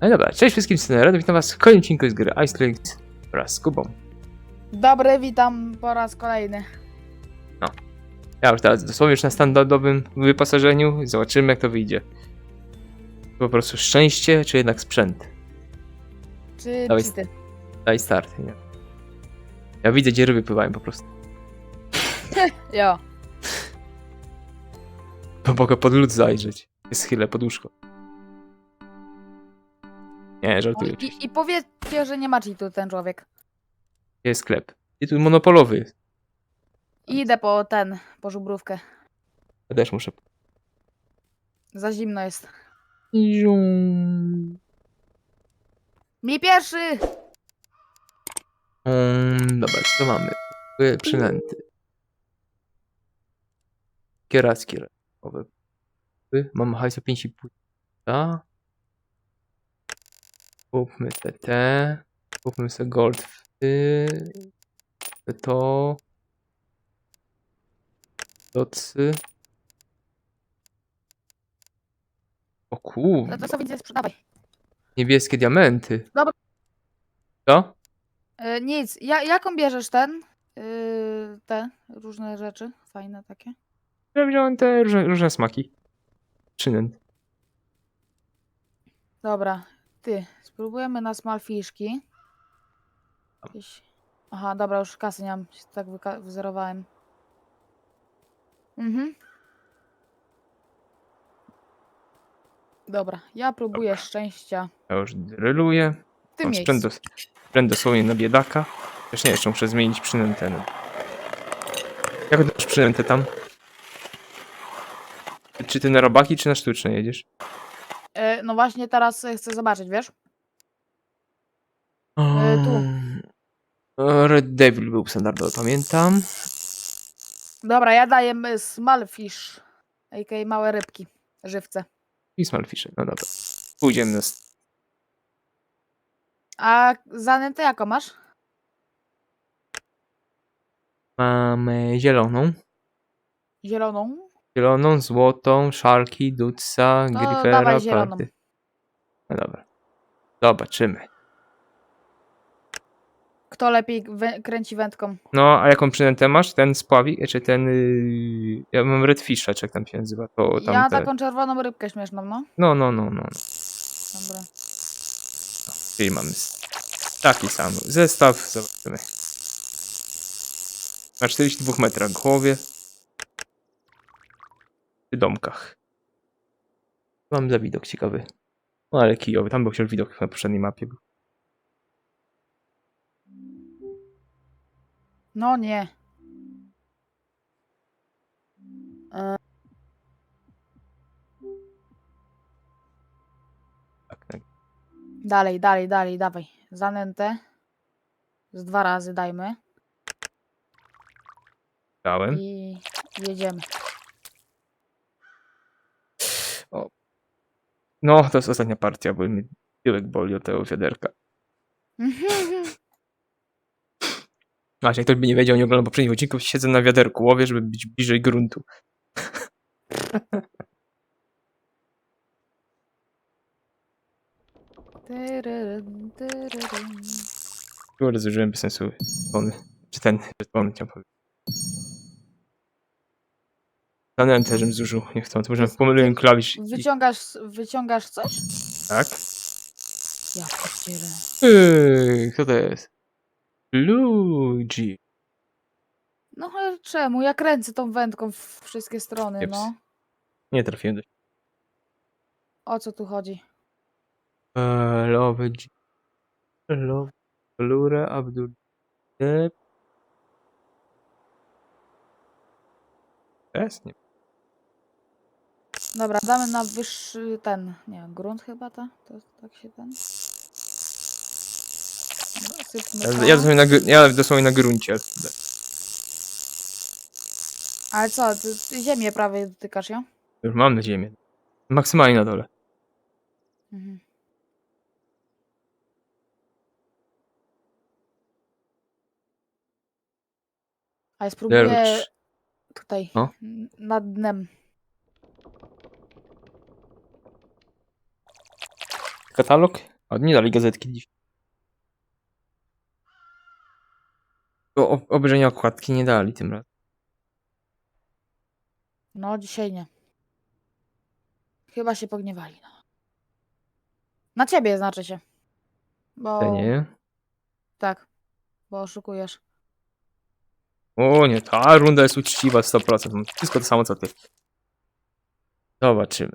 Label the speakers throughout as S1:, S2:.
S1: No i dobra, cześć wszystkim scenery, witam was w kolejnym odcinku z gry Ice Links wraz z Kubą.
S2: Dobry, witam po raz kolejny.
S1: Ja już teraz dosłownie już na standardowym wyposażeniu, zobaczymy jak to wyjdzie. Po prostu szczęście, czy jednak sprzęt?
S2: Czy
S1: Dawaj.
S2: cheaty?
S1: Daj start, nie? Ja widzę, gdzie ryby pływają po prostu.
S2: Jo.
S1: Mogę pod lód zajrzeć. Jest chwilę pod łóżko. Nie, żartuję.
S2: I, I powiedzcie, że nie ma cheatu ten człowiek.
S1: Jest sklep. I tu monopolowy jest.
S2: Idę po ten, po żubrówkę.
S1: Ja też muszę.
S2: Za zimno jest.
S1: Zium.
S2: Mi pierwszy!
S1: Um, dobra, co mamy? Y, Przynęty. Kierackie rekowe. Mamy hajs o 5,5. Kupmy te te. Kupmy sobie gold w. To. Docy. O kur...
S2: No to co widzę, sprzedawaj.
S1: Niebieskie diamenty.
S2: Dobra.
S1: Co?
S2: Y, nic, ja, jaką bierzesz ten? Y, te różne rzeczy, fajne takie.
S1: Ja wziąłem te różne, różne smaki. Przynęt.
S2: Dobra, ty, spróbujemy na smalfiszki. Jakieś... Aha, dobra, już kasy nie mam, się tak wyzerowałem. Mhm. Dobra, ja próbuję
S1: Dobra.
S2: szczęścia
S1: Ja już dryluję.
S2: w tym
S1: Mam
S2: miejscu.
S1: sprzęt, dos- sprzęt dosłownie na biedaka. Też nie, jeszcze muszę zmienić przynętę. No. Jak masz przynętę tam? Czy ty na robaki, czy na sztuczne jedziesz?
S2: E, no właśnie teraz e, chcę zobaczyć, wiesz? E, tu.
S1: O, Red Devil był standardowy, pamiętam.
S2: Dobra, ja daję smalfish, a.k.a. małe rybki, żywce.
S1: I Smallfisher, no dobra. Pójdziemy na... s-
S2: A zanętę jaką masz?
S1: Mamy zieloną.
S2: Zieloną?
S1: Zieloną, złotą, szarki,
S2: dawaj zieloną.
S1: party. No dobra. Zobaczymy.
S2: Kto lepiej wę- kręci wędką?
S1: No, a jaką przynętę masz? Ten spławi, czy ten... Yy... Ja mam Redfisha, czy jak tam się nazywa, to tam
S2: Ja
S1: te...
S2: taką czerwoną rybkę śmieszną, no.
S1: No, no, no, no. no.
S2: Dobra.
S1: Czyli mamy s- taki sam zestaw, zobaczymy. Na 42 metrach głowie. Domkach. Mam za widok ciekawy. No ale kijowy, tam był przecież widok na poprzedniej mapie. był.
S2: No nie. E,
S1: Tak, tak.
S2: dalej, dalej, dalej, dawaj. Zanętę. Z dwa razy dajmy.
S1: Dałem.
S2: I jedziemy.
S1: No, to jest ostatnia partia, bo mi tyłek boli od tego wiaderka. Właśnie, jak ktoś by nie wiedział, nie oglądał poprzednich odcinków, siedzę na wiaderku, łowię, żeby być bliżej gruntu. Kurde, zużyłem bez sensu. Czy ten, tony chciałem powiedzieć. Zanętę, żebym zużył, nie chcę, to może pomyliłem klawisz i...
S2: Wyciągasz, wyciągasz coś?
S1: Tak?
S2: Ja pierdzielę.
S1: Yy, kto to jest? Luigi.
S2: No ale czemu? Ja kręcę tą wędką w wszystkie strony,
S1: Jeps.
S2: no.
S1: Nie trafiłem do...
S2: O co tu chodzi?
S1: Eee, Love G... Love... Lura Abdul... Jest? Nie.
S2: Dobra, damy na wyższy ten, nie grunt chyba to? To tak się ten... Dobra, sypmy
S1: Ja,
S2: to.
S1: ja, dosłownie na, ja dosłownie na gruncie.
S2: Ale co, ty, ty ziemię prawie dotykasz, ja?
S1: Już mam na ziemię. Maksymalnie na dole.
S2: Mhm. Ale spróbuję tutaj,
S1: No.
S2: n- nad dnem.
S1: Katalog? A nie dali gazetki ob- obejrzenia okładki nie dali tym razem.
S2: No, dzisiaj nie. Chyba się pogniewali. No. Na ciebie znaczy się. Bo.
S1: Te nie.
S2: Tak. Bo oszukujesz.
S1: O nie, ta runda jest uczciwa 100%. Mam Wszystko to samo co ty. Zobaczymy.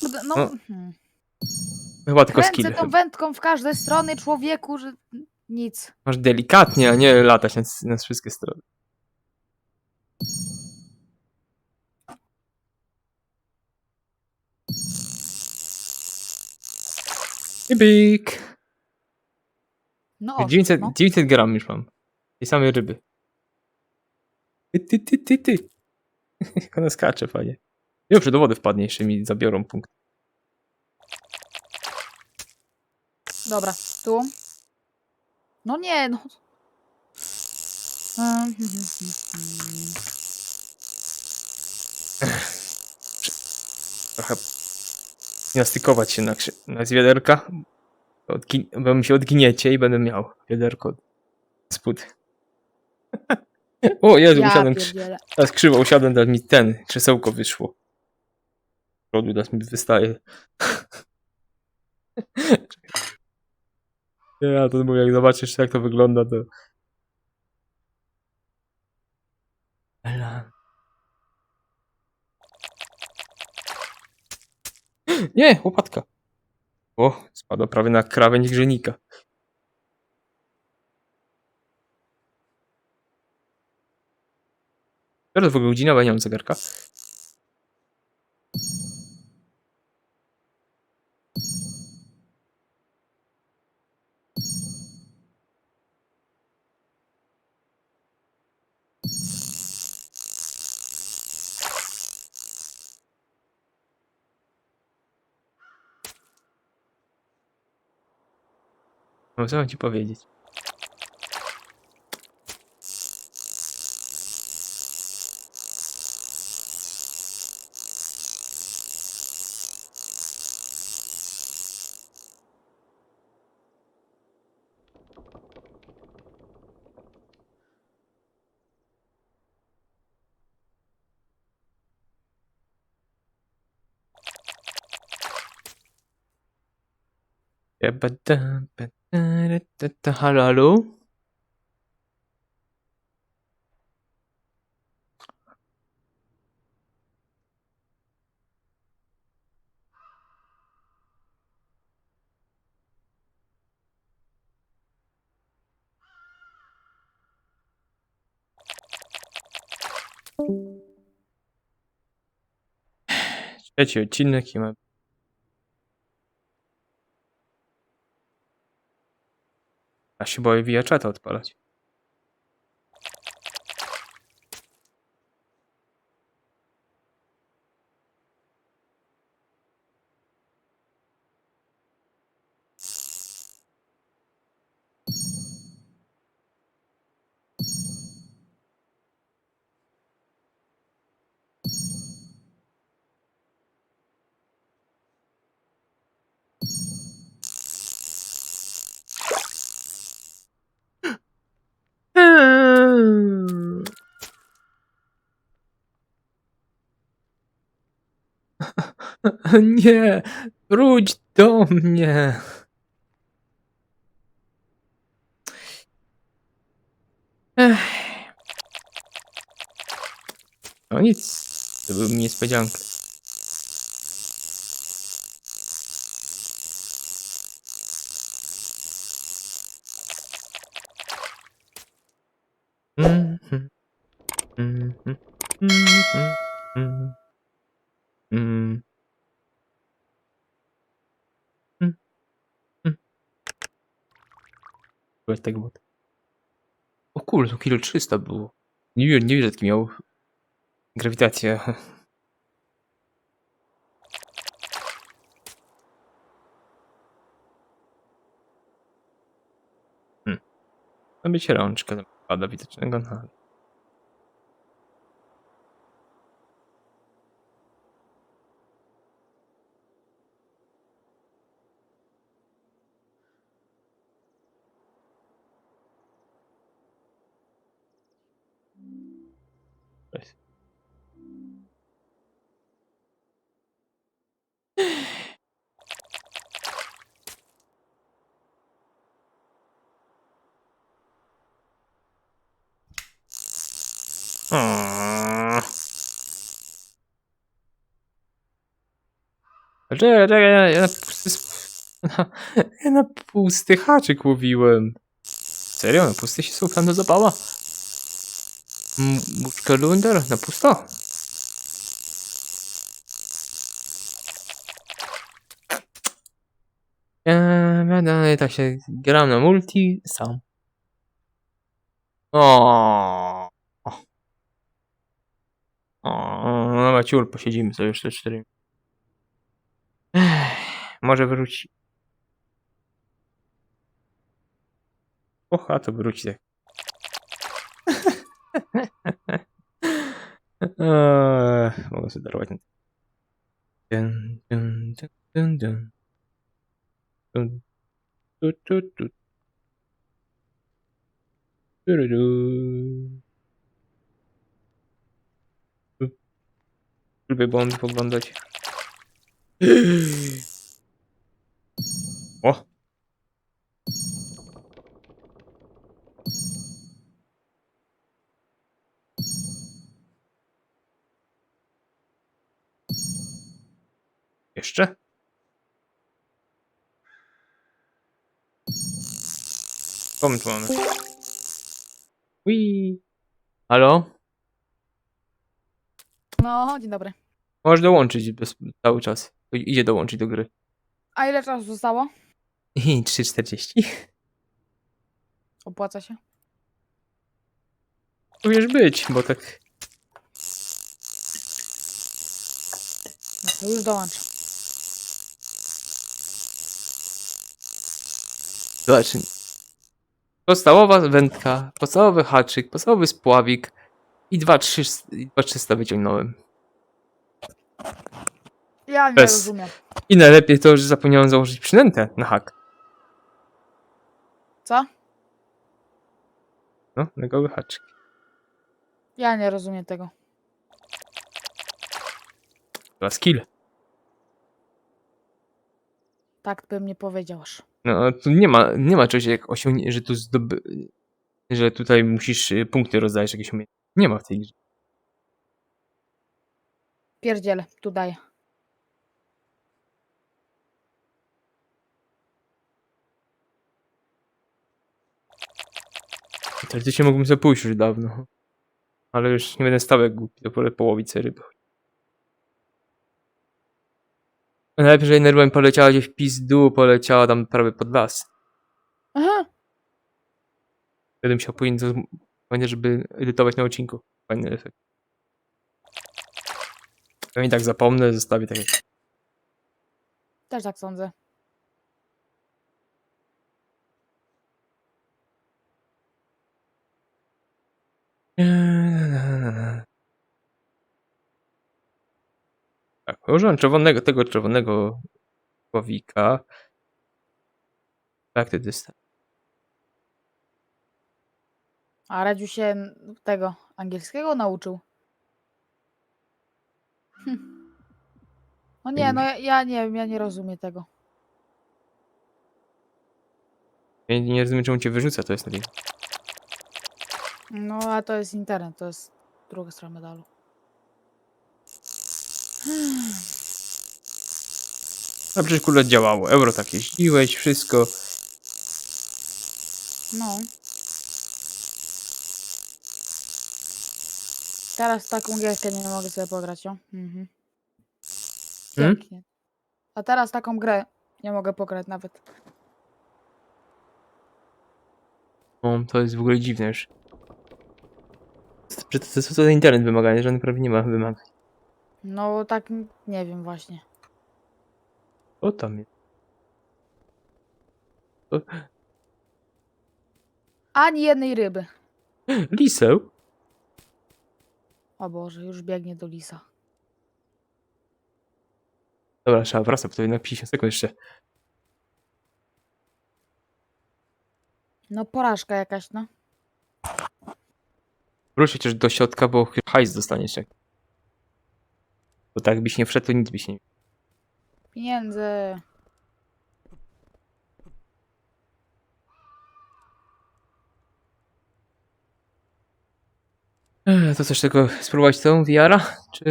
S2: Kurde, No.
S1: No,
S2: hmm.
S1: Chyba tylko
S2: Kręcę
S1: skill.
S2: tą wędką w każde strony człowieku, że nic.
S1: Masz delikatnie, a nie latać na, na wszystkie strony. Bik.
S2: No, o,
S1: 900,
S2: no.
S1: 900 gram już mam. I same ryby. Ty, ty, ty, ty, ty. Jak ona skacze, fajnie. Dobrze, do wody wpadnie, jeszcze mi zabiorą punkt.
S2: Dobra, tu. No nie, no. Mm,
S1: Trochę gimnastykować się na, na z wiaderka. Odgi- bo mi się odgniecie i będę miał wiaderko spód. o Jezu,
S2: Ja
S1: usiadłem, teraz krzywo usiadłem, teraz mi ten, krzesełko wyszło. Teraz mi wystaje. ja to mówię, jak zobaczysz jak to wygląda, to... Ela. Nie, łopatka. O, spadła prawie na krawędź grzynika. Teraz w ogóle godzina, bo ja nie mam zegarka. No co mam ci powiedzieć? Halo, halo? Trzeci odcinek i ma... A się boję czata odpalać. Nie, wróć do mnie. Ech. No nic, to był mi niespodzianka. Mhm. Mhm. Mhm. Mhm. Mm. Mm. Mm. Byłeś tak było. O kurde, to kilo 300 było. Nie wiem, nie wiem, że taki miał grawitację. Hmm. Ma być rączka pada widocznego, no ale... Mm. Czekaj, czekaj, ja, ja na pusty, sp- ja na pusty haczyk łowiłem. Serio? Na pusty się słucham do zapała? M- Muszka Lunder? Na pusto? Ja dalej tak się gram na multi sam. O. O, no Maciul, posiedzimy sobie jeszcze 4 Ech, Może wróci. Och, a to wróci tak. Eee, Mogę sobie darować. na- Dun, dun, dun, dun, dun. Dun, tu, Lubię Bond oglądać. O! Jeszcze? Co my tu mamy? Ui. Halo?
S2: No, dzień dobry.
S1: Możesz dołączyć bez, cały czas. Idzie dołączyć do gry.
S2: A ile czasu zostało?
S1: I 3,40.
S2: Opłaca się.
S1: Powiesz być, bo tak.
S2: No to już dołącz.
S1: Zobacz. Podstawowa wędka, podstawowy haczyk, podstawowy spławik i 2,300 wyciągnąłem.
S2: Ja nie
S1: Bez-
S2: rozumiem.
S1: I najlepiej to, że zapomniałem założyć przynętę na hak.
S2: Co?
S1: No, legowy haczyk.
S2: Ja nie rozumiem tego.
S1: Dwa skill.
S2: Tak bym nie powiedział aż.
S1: No, tu nie ma, nie ma czegoś jak osiągnie, że tu zdoby... że tutaj musisz y, punkty rozdać jakieś umiejętności. Nie ma w tej grze.
S2: Pierdziele, tu daję.
S1: Teoretycznie mógłbym sobie pójść już dawno. Ale już nie będę stał jak głupi, połowić sobie ryby. Najlepiej, że Enerwem poleciała gdzieś w pizdu, poleciała tam prawie pod las.
S2: Aha,
S1: Będę musiał później to pamiętać, żeby edytować na odcinku. Fajny efekt. Ja i tak zapomnę, zostawię tak jak...
S2: też tak sądzę.
S1: Tak, użyłem czerwonego, tego czerwonego słowika. Tak, ty dystans.
S2: A Radziu się tego angielskiego nauczył. Hm. No nie, no ja, ja nie wiem, ja nie rozumiem tego.
S1: Ja nie rozumiem, czemu cię wyrzuca, to jest taki...
S2: No a to jest internet, to jest druga strona medalu.
S1: A przecież kule działało. Euro tak jeździłeś, wszystko.
S2: No. Teraz taką gierkę nie mogę sobie pograć, o. Mhm.
S1: Hmm?
S2: Pięknie. A teraz taką grę nie mogę pograć nawet.
S1: O, to jest w ogóle dziwne już. To, to, to, to, internet wymagania, żaden prawie nie ma wymagań.
S2: No tak, nie wiem właśnie.
S1: O tam jest. O,
S2: Ani jednej ryby.
S1: liseł?
S2: O Boże, już biegnie do lisa.
S1: Dobra, trzeba wracać, bo to jednak 50 sekund jeszcze.
S2: No porażka jakaś, no.
S1: Wróć chociaż do środka, bo hajs dostaniesz jak. Bo tak byś nie wszedł, to nic byś nie...
S2: Pieniędzy.
S1: Ech, To coś tego spróbować tą VR-a? Czy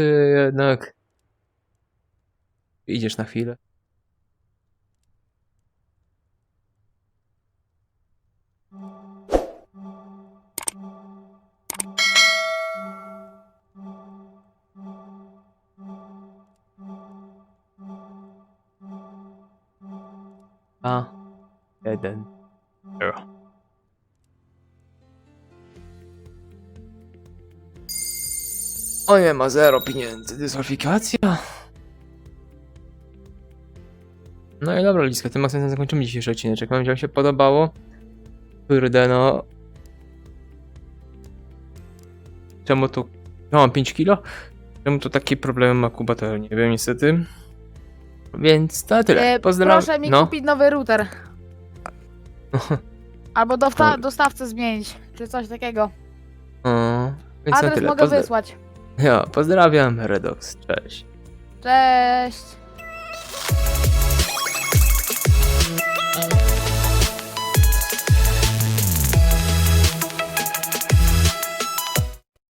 S1: jednak... Idziesz na chwilę? A, jeden, zero. O nie, ma zero pieniędzy. Dyskwalifikacja? No i dobra, Liska, tym akcentem zakończymy dzisiejszy odcinek. Mam nadzieję, że wam się podobało. Kurde, no... Czemu tu... Ja mam 5 kilo? Czemu tu takie problemy ma Kuba, to nie wiem niestety. Więc to tyle.
S2: E,
S1: Pozdrawiam.
S2: proszę mi
S1: no.
S2: kupić nowy router. Albo dostawcę zmienić, czy coś takiego.
S1: O, więc
S2: Adres
S1: tyle.
S2: mogę
S1: Pozdra-
S2: wysłać.
S1: Ja, pozdrawiam, Redox. Cześć.
S2: Cześć.